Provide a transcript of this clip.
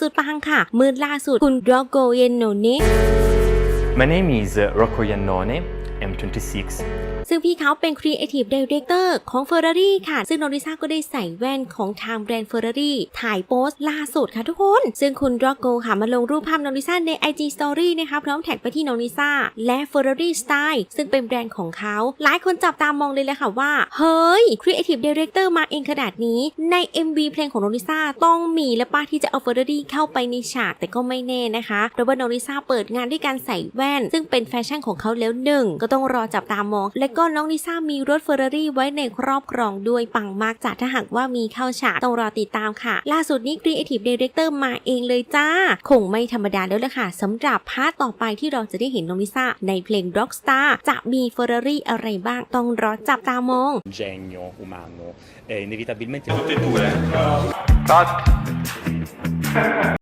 สุดปังค่ะ มือล่าสุดคุณดรโกเยนโนเน My name is Rocco Iannone. I'm 26. ซึ่งพี่เขาเป็น Creative Director ของ Ferrari ค่ะ ซึ่งโนริซาก็ได้ใส่แว่นของทางแบรนด์ Ferrari ถ่ายโพสต์ล่าสุดค่ะทุกคน ซึ่งคุณดรโกค่ะมาลงรูปภาพโนริซาใน IG Story นะคะพร้อมแท็กไปที่โนริซาและ Ferrari Style ซึ่งเป็นแบรนด์ของเขา หลายคนจับตามองเลยแหละค่ะว่า เฮ้ย Creative Director มาเองขนาดนี้ ใน MV เพลงของโนริซาต้องมีและป้าที่จะเอา Ferrari เข้าไปในฉากแต่ก็ไม่แน่นะคะเพราะว่าโนริซาเปิดงานด้วยการใส่แว่น ซึ่งเป็นแฟชั่นของเขาแล้วหนึ่งก็ต้องรอจับตามองและก็น้องลิซ่ามีรถเฟอร์รารี่ไว้ในครอบครองด้วยปังมากจ้ะถ้าหากว่ามีเข้าฉากต้องรอติดตามค่ะ ล่าสุดนี้ Creative Director มาเองเลยจ้า คงไม่ธรรมดาแล้วล่ะค่ะสำหรับพาร์ทต่อไปที่เราจะได้เห็นน้องลิซ่าในเพลง Rockstar จะมีเฟอร์รารี่อะไรบ้างต้องรอจับตามอง un genio umano, eh, inevitabilmente Tutte e due.